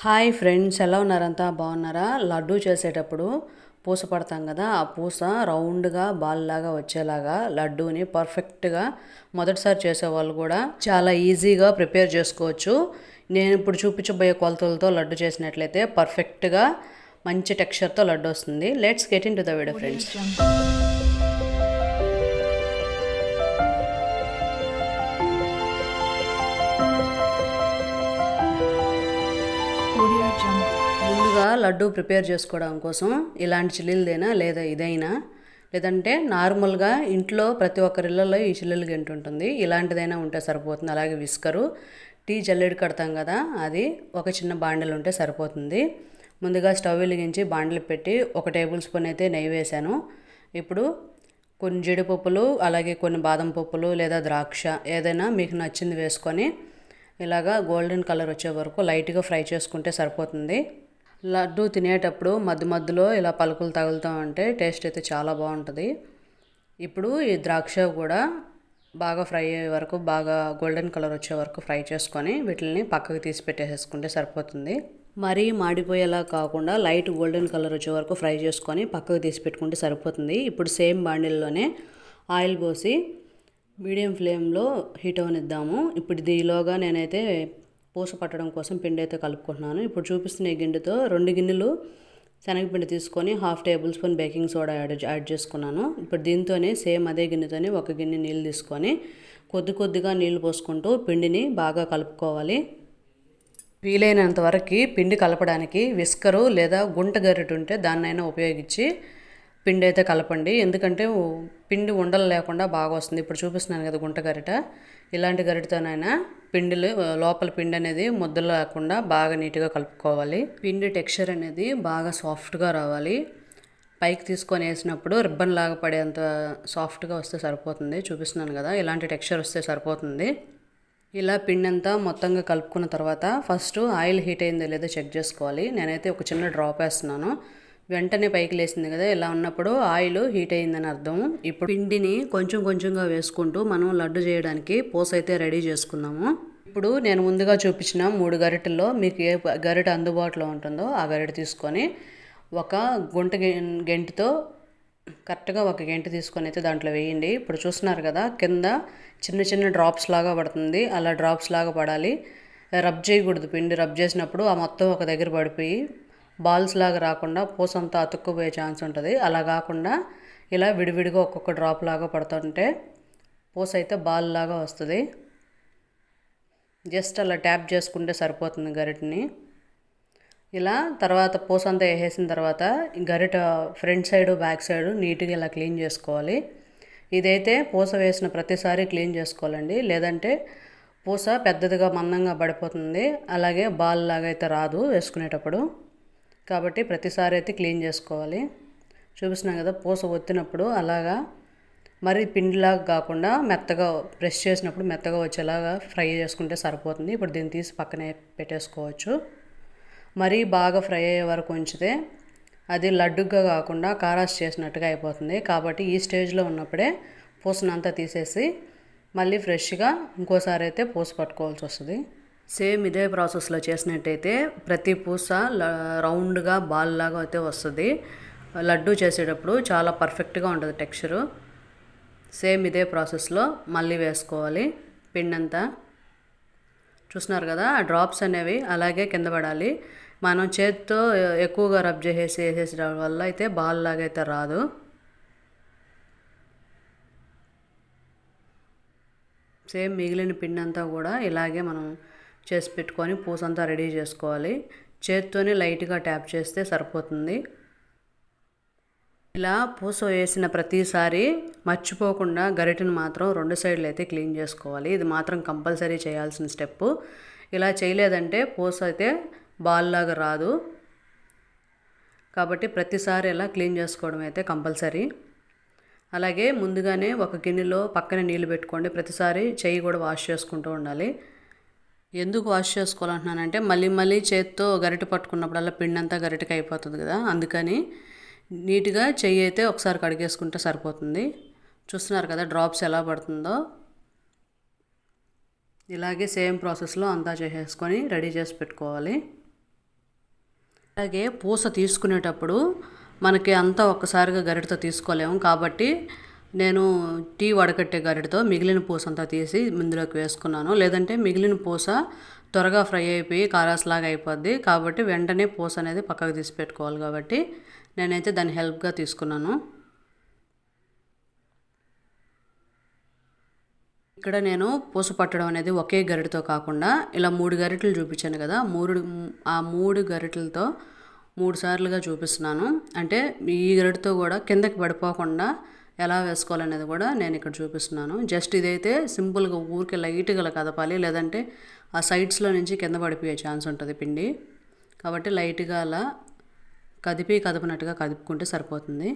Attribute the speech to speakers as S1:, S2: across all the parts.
S1: Hi friends ఎలా ఉన్నారంతా? బాగున్నారా? లడ్డు చేసేటప్పుడు పూస పడతాం కదా ఆ పూస రౌండ్గా బాల్ లాగా వచ్చేలాగా లడ్డూని పర్ఫెక్ట్గా మొదటిసారి చేసేవాళ్ళు కూడా చాలా ఈజీగా ప్రిపేర్ చేసుకోవచ్చు. నేను ఇప్పుడు చూపించబోయే కొలతలతో లడ్డు చేసినట్లయితే పర్ఫెక్ట్గా మంచి టెక్స్చర్తో లడ్డు వస్తుంది. Let's get into the video friends. Laddu prepare చేసుకోవడం కోసం ఇలాంటి చిల్లులదైనా లేదా ఇదైనా లేదంటే నార్మల్గా ఇంట్లో ప్రతి ఒక్కరి ఈ చిల్లులు గంట ఉంటుంది. ఇలాంటిదైనా ఉంటే సరిపోతుంది. అలాగే విస్కరు టీ జల్లెడు కడతాం కదా అది ఒక చిన్న బాండలు ఉంటే సరిపోతుంది. ముందుగా స్టవ్ వెలిగించి బాండలు పెట్టి ఒక టేబుల్ స్పూన్ అయితే నెయ్యి వేశాను. ఇప్పుడు కొన్ని జీడిపప్పులు అలాగే కొన్ని బాదం పప్పులు లేదా ద్రాక్ష ఏదైనా మీకు నచ్చింది వేసుకొని ఇలాగా గోల్డెన్ కలర్ వచ్చే వరకు లైట్గా ఫ్రై చేసుకుంటే సరిపోతుంది. లడ్డు తినేటప్పుడు మధ్య మధ్యలో ఇలా పలుకులు తగులుతూ ఉంటే టేస్ట్ అయితే చాలా బాగుంటుంది. ఇప్పుడు ఈ ద్రాక్ష కూడా బాగా ఫ్రై అయ్యే వరకు బాగా గోల్డెన్ కలర్ వచ్చే వరకు ఫ్రై చేసుకొని వీటిని పక్కకు తీసి పెట్టేసేసుకుంటే సరిపోతుంది. మరీ మాడిపోయేలా కాకుండా లైట్ గోల్డెన్ కలర్ వచ్చే వరకు ఫ్రై చేసుకొని పక్కకు తీసి పెట్టుకుంటే సరిపోతుంది. ఇప్పుడు సేమ్ బాండిల్లోనే ఆయిల్ పోసి మీడియం ఫ్లేమ్లో హీట్ అవనిద్దాము. ఇప్పుడు దీనిలోగా నేనైతే పూస పట్టడం కోసం పిండి అయితే కలుపుకుంటున్నాను. ఇప్పుడు చూపిస్తున్న ఈ గిన్నెతో రెండు గిన్నెలు శనగపిండి తీసుకొని half tablespoon baking soda add add చేసుకున్నాను. ఇప్పుడు దీంతోనే సేమ్ అదే గిన్నెతోనే ఒక గిన్నె నీళ్ళు తీసుకొని కొద్ది కొద్దిగా నీళ్ళు పోసుకుంటూ పిండిని బాగా కలుపుకోవాలి. వీలైనంత వరకు పిండి కలపడానికి విస్కరు లేదా గుంట గరిటె ఉంటే దాన్నైనా ఉపయోగించి పిండి అయితే కలపండి. ఎందుకంటే పిండి ఉండలు లేకుండా బాగా వస్తుంది. ఇప్పుడు చూపిస్తున్నాను కదా గుంట గరిట. ఇలాంటి గరిటతోనైనా పిండిలు లోపల పిండి అనేది ముద్దలు లేకుండా బాగా నీట్గా కలుపుకోవాలి. పిండి టెక్స్చర్ అనేది బాగా సాఫ్ట్గా రావాలి. పైకి తీసుకొని వేసినప్పుడు రిబ్బన్ లాగా పడేంత సాఫ్ట్గా వస్తే సరిపోతుంది. చూపిస్తున్నాను కదా ఇలాంటి టెక్స్చర్ వస్తే సరిపోతుంది. ఇలా పిండి అంతా మొత్తంగా కలుపుకున్న తర్వాత ఫస్ట్ ఆయిల్ హీట్ అయిందో లేదో చెక్ చేసుకోవాలి. నేనైతే ఒక చిన్న డ్రాప్ వేస్తున్నాను. వెంటనే పైకి లేసింది కదా ఇలా ఉన్నప్పుడు ఆయిల్ హీట్ అయిందని అర్థం. ఇప్పుడు పిండిని కొంచెం కొంచెంగా వేసుకుంటూ మనం లడ్డు చేయడానికి పూస అయితే రెడీ చేసుకుందాము. ఇప్పుడు నేను ముందుగా చూపించిన మూడు గరిటల్లో మీకు ఏ గరిట అందుబాటులో ఉంటుందో ఆ గరిట తీసుకొని ఒక గుంట గెంటితో కరెక్ట్గా ఒక గంట తీసుకొని అయితే దాంట్లో వేయండి. ఇప్పుడు చూస్తున్నారు కదా కింద చిన్న చిన్న డ్రాప్స్ లాగా పడుతుంది. అలా డ్రాప్స్ లాగా పడాలి. రబ్ చేయకూడదు. పిండి రబ్ చేసినప్పుడు ఆ మొత్తం ఒక దగ్గర పడిపోయి బాల్స్ లాగా రాకుండా పూసంతా అతుక్కుపోయే ఛాన్స్ ఉంటుంది. అలా కాకుండా ఇలా విడివిడిగా ఒక్కొక్క డ్రాప్ లాగా పడుతుంటే పూస అయితే బాల్ లాగా వస్తుంది. జస్ట్ అలా ట్యాప్ చేసుకుంటే సరిపోతుంది గరిటని. ఇలా తర్వాత పూస అంతా వేసేసిన తర్వాత గరిట ఫ్రంట్ సైడ్ బ్యాక్ సైడ్ నీట్గా ఇలా క్లీన్ చేసుకోవాలి. ఇదైతే పూస వేసిన ప్రతిసారి క్లీన్ చేసుకోవాలండి. లేదంటే పూస పెద్దదిగా మందంగా పడిపోతుంది. అలాగే బాల్ లాగా అయితే రాదు వేసుకునేటప్పుడు. కాబట్టి ప్రతిసారి అయితే క్లీన్ చేసుకోవాలి. చూపిస్తున్నాం కదా పూస ఒత్తినప్పుడు అలాగా మరి పిండిలాగా కాకుండా మెత్తగా ప్రెస్ చేసినప్పుడు మెత్తగా వచ్చేలాగా ఫ్రై చేసుకుంటే సరిపోతుంది. ఇప్పుడు దీన్ని తీసి పక్కనే పెట్టేసుకోవచ్చు. మరీ బాగా ఫ్రై అయ్యే వరకు ఉంచితే అది లడ్డుగా కాకుండా కారాస్ చేసినట్టుగా అయిపోతుంది. కాబట్టి ఈ స్టేజ్లో ఉన్నప్పుడే పూసనంతా తీసేసి మళ్ళీ ఫ్రెష్గా ఇంకోసారి అయితే పూస పట్టుకోవాల్సి వస్తుంది. సేమ్ ఇదే ప్రాసెస్లో చేసినట్టయితే ప్రతి పూస రౌండ్గా బాల్ లాగా అయితే వస్తుంది. లడ్డు చేసేటప్పుడు చాలా పర్ఫెక్ట్గా ఉంటుంది టెక్స్చరు. సేమ్ ఇదే ప్రాసెస్లో మళ్ళీ వేసుకోవాలి. పిండంతా. చూస్తున్నారు కదా ఆ డ్రాప్స్ అనేవి అలాగే కింద పడాలి. మనం చేతితో ఎక్కువగా రబ్ చేసేసి వేసేసడం వల్ల అయితే బాల్ లాగా అయితే రాదు. సేమ్ మిగిలిన పిండి అంతా కూడా ఇలాగే మనం చేసి పెట్టుకొని పూసంతా రెడీ చేసుకోవాలి. చేతితోనే లైట్గా ట్యాప్ చేస్తే సరిపోతుంది. ఇలా పూస వేసిన ప్రతిసారి మర్చిపోకుండా గరిటెను మాత్రం రెండు సైడ్లు అయితే క్లీన్ చేసుకోవాలి. ఇది మాత్రం కంపల్సరీ చేయాల్సిన స్టెప్ ఇలా చేయలేదంటే పూస అయితే బాల్ లాగా రాదు. కాబట్టి ప్రతిసారి ఇలా క్లీన్ చేసుకోవడం అయితే కంపల్సరీ. అలాగే ముందుగానే ఒక గిన్నెలో పక్కన నీళ్ళు పెట్టుకోండి. ప్రతిసారి చెయ్యి కూడా వాష్ చేసుకుంటూ ఉండాలి. ఎందుకు వాష్ చేసుకోవాలంటున్నానంటే మళ్ళీ మళ్ళీ చేత్తో గరిటె పట్టుకున్నప్పుడల్లా పిండి అంతా గరిటెకి అయిపోతుంది కదా అందుకని నీట్గా చెయ్యి అయితే ఒకసారి కడిగేసుకుంటే సరిపోతుంది. చూస్తున్నారు కదా డ్రాప్స్ ఎలా పడుతుందో. ఇలాగే సేమ్ ప్రాసెస్లో అంతా చేసేసుకొని రెడీ చేసి పెట్టుకోవాలి. అలాగే పూస తీసుకునేటప్పుడు మనకి అంతా ఒక్కసారిగా గరిటతో తీసుకోలేము కాబట్టి నేను టీ వడకట్టే గరిటతో మిగిలిన పూస అంతా తీసి ఇందులోకి వేసుకున్నాను. లేదంటే మిగిలిన పూస త్వరగా ఫ్రై అయిపోయి కారాస్లాగా అయిపోద్ది. కాబట్టి వెంటనే పూస అనేది పక్కకు తీసి పెట్టుకోవాలి కాబట్టి నేనైతే దాన్ని హెల్ప్గా తీసుకున్నాను. ఇక్కడ నేను పూస పట్టడం అనేది ఒకే గరిటతో కాకుండా ఇలా మూడు గరిటలు చూపించాను కదా మూడు ఆ మూడు గరిటలతో మూడు సార్లుగా చూపిస్తున్నాను. అంటే ఈ గరిటతో కూడా కిందకి పడిపోకుండా ఎలా వేసుకోవాలనేది కూడా నేను ఇక్కడ చూపిస్తున్నాను. జస్ట్ ఇదైతే సింపుల్గా ఊరికే లైట్గా కదపాలి లేదంటే ఆ సైడ్స్లో నుంచి కింద పడిపోయే ఛాన్స్ ఉంటుంది పిండి. కాబట్టి లైట్గా అలా కదిపి కదపనట్టుగా కదుపుకుంటే సరిపోతుంది.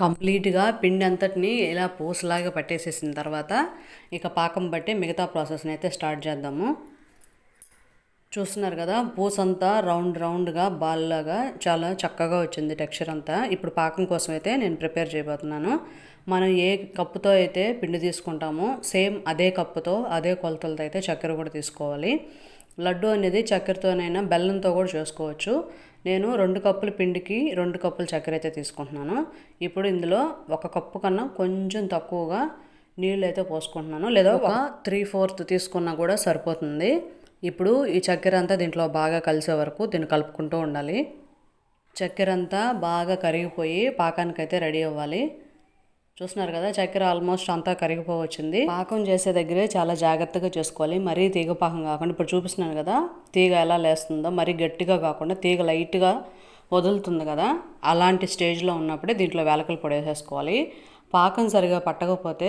S1: కంప్లీట్గా పిండి అంతటిని ఇలా పూసలాగా పట్టేసేసిన తర్వాత ఇక పాకం బట్టి మిగతా ప్రాసెస్ని అయితే స్టార్ట్ చేద్దాము. చూస్తున్నారు కదా పూస అంతా రౌండ్ రౌండ్గా బాల్లాగా చాలా చక్కగా వచ్చింది టెక్స్చర్ అంతా. ఇప్పుడు పాకం కోసం అయితే నేను ప్రిపేర్ చేయబోతున్నాను. మనం ఏ కప్పుతో అయితే పిండి తీసుకుంటామో సేమ్ అదే కప్పుతో అదే కొలతలతో అయితే చక్కెర కూడా తీసుకోవాలి. లడ్డు అనేది చక్కెరతోనైనా బెల్లంతో కూడా చేసుకోవచ్చు. నేను రెండు కప్పుల పిండికి రెండు కప్పుల చక్కెర అయితే తీసుకుంటున్నాను. ఇప్పుడు ఇందులో ఒక కప్పు కన్నా కొంచెం తక్కువగా నీళ్ళు అయితే పోసుకుంటున్నాను. లేదా ఒక త్రీ ఫోర్త్ తీసుకున్నా కూడా సరిపోతుంది. ఇప్పుడు ఈ చక్కెర అంతా దీంట్లో బాగా కలిసే వరకు దీన్ని కలుపుకుంటూ ఉండాలి. చక్కెర అంతా బాగా కరిగిపోయి పాకానికైతే రెడీ అవ్వాలి. చూస్తున్నారు కదా చక్కెర ఆల్మోస్ట్ అంతా కరిగిపోవచ్చింది. పాకం చేసే దగ్గరే చాలా జాగ్రత్తగా చేసుకోవాలి. మరీ తీగ పాకం కాకుండా ఇప్పుడు చూపిస్తున్నాను కదా తీగ ఎలా లేస్తుందో మరీ గట్టిగా కాకుండా తీగ లైట్గా వదులుతుంది కదా అలాంటి స్టేజ్లో ఉన్నప్పుడే దీంట్లో వేలకలు పొడి వేసేసుకోవాలి. పాకం సరిగా పట్టకపోతే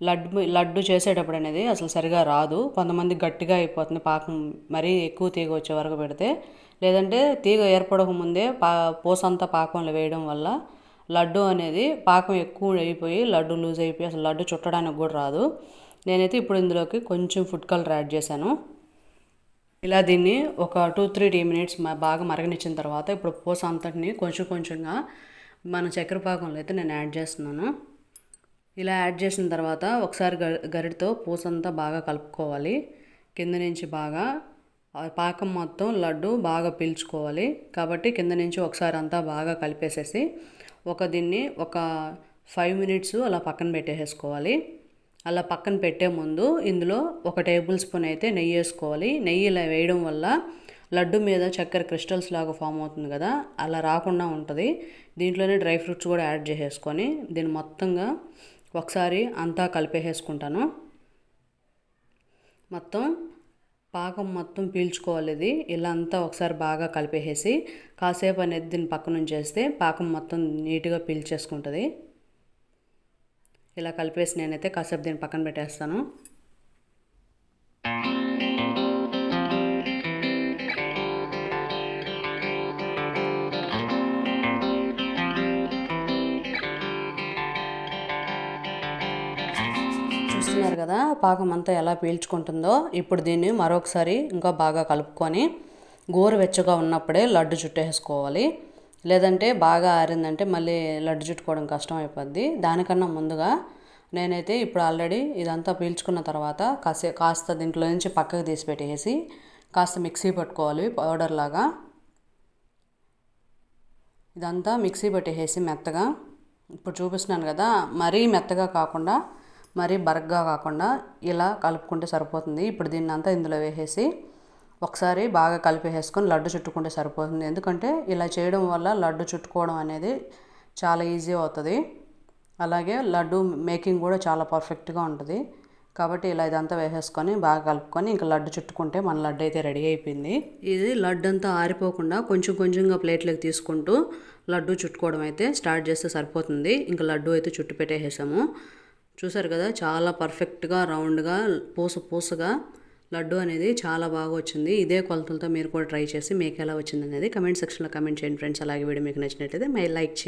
S1: లడ్డు లడ్డు చేసేటప్పుడు అనేది అసలు సరిగా రాదు. కొంతమంది గట్టిగా అయిపోతుంది పాకం మరీ ఎక్కువ తీగ వచ్చే వరకు పెడితే. లేదంటే తీగ ఏర్పడక ముందే పా పూసంతా పాకంలో వేయడం వల్ల లడ్డు అనేది పాకం ఎక్కువ అయిపోయి లడ్డు లూజ్ అయిపోయి అసలు లడ్డు చుట్టడానికి కూడా రాదు. నేనైతే ఇప్పుడు ఇందులోకి కొంచెం ఫుడ్ కలర్ యాడ్ చేశాను. ఇలా దీన్ని ఒక టూ త్రీ టీ మినిట్స్ బాగా మరగనిచ్చిన తర్వాత ఇప్పుడు పూస అంతటిని కొంచెం కొంచెంగా మన చక్కెర పాకంలో అయితే నేను యాడ్ చేస్తున్నాను. ఇలా యాడ్ చేసిన తర్వాత ఒకసారి గరిటతో పూసంతా బాగా కలుపుకోవాలి. కింద నుంచి బాగా పాకం మొత్తం లడ్డు బాగా పీల్చుకోవాలి. కాబట్టి కింద నుంచి ఒకసారి అంతా బాగా కలిపేసేసి ఒక దీన్ని ఒక ఫైవ్ మినిట్స్ అలా పక్కన పెట్టేసుకోవాలి అలా పక్కన పెట్టే ముందు ఇందులో ఒక టేబుల్ స్పూన్ అయితే నెయ్యి వేసుకోవాలి. నెయ్యి ఇలా వేయడం వల్ల లడ్డు మీద చక్కెర క్రిస్టల్స్ లాగా ఫామ్ అవుతుంది కదా అలా రాకుండా ఉంటుంది. దీంట్లోనే డ్రై ఫ్రూట్స్ కూడా యాడ్ చేసేసుకొని దీన్ని మొత్తంగా ఒకసారి అంతా కలిపేసుకుంటాను మొత్తం పాకం మొత్తం పీల్చుకోవాలి ఇది. ఇలా అంతా ఒకసారి బాగా కలిపేసేసి కాసేపు అనేది దీన్ని పక్కన ఉంచేస్తే పాకం మొత్తం నీట్గా పీల్చేసుకుంటుంది. ఇలా కలిపేసి నేనైతే కాసేపు దీన్ని పక్కన పెట్టేస్తాను. చూస్తున్నారు కదా పాకం అంతా ఎలా పీల్చుకుంటుందో ఇప్పుడు దీన్ని మరొకసారి ఇంకా బాగా కలుపుకొని గోరువెచ్చగా ఉన్నప్పుడే లడ్డు చుట్టేసుకోవాలి లేదంటే బాగా ఆరిందంటే మళ్ళీ లడ్డు చుట్టుకోవడం కష్టం అయిపోద్ది దానికన్నా ముందుగా నేనైతే ఇప్పుడు ఆల్రెడీ ఇదంతా పీల్చుకున్న తర్వాత కాసే కాస్త దీంట్లో నుంచి పక్కకు తీసి పెట్టేసి కాస్త మిక్సీ పట్టుకోవాలి పౌడర్ లాగా. ఇదంతా మిక్సీ పట్టేసి మెత్తగా ఇప్పుడు చూపిస్తున్నాను కదా మరీ మెత్తగా కాకుండా మరీ బరగ్గా కాకుండా ఇలా కలుపుకుంటే సరిపోతుంది. ఇప్పుడు దీన్ని అంతా ఇందులో వేసేసి ఒకసారి బాగా కలిపేసుకొని లడ్డు చుట్టుకుంటే సరిపోతుంది. ఎందుకంటే ఇలా చేయడం వల్ల లడ్డు చుట్టుకోవడం అనేది చాలా ఈజీ అవుతుంది. అలాగే లడ్డు మేకింగ్ కూడా చాలా పర్ఫెక్ట్గా ఉంటుంది. కాబట్టి ఇలా ఇదంతా వేసేసుకొని బాగా కలుపుకొని ఇంకా లడ్డు చుట్టుకుంటే మన లడ్డు అయితే రెడీ అయిపోయింది. ఇది లడ్డు అంతా ఆరిపోకుండా కొంచెం కొంచెంగా ప్లేట్లోకి తీసుకుంటూ లడ్డు చుట్టుకోవడం అయితే స్టార్ట్ చేస్తే సరిపోతుంది. ఇంకా లడ్డు అయితే చుట్టు పెట్టేసాము చూసారు కదా చాలా పర్ఫెక్ట్గా రౌండ్గా పూస పూసగా లడ్డు అనేది చాలా బాగా వచ్చింది. ఇదే కొలతలతో మీరు కూడా ట్రై చేసి మీకు ఎలా వచ్చింది అనేది కమెంట్ సెక్షన్లో కమెంట్ చేయండి ఫ్రెండ్స్. అలాగే వీడియో మీకు నచ్చినట్లయితే మై లైక్ చేయండి.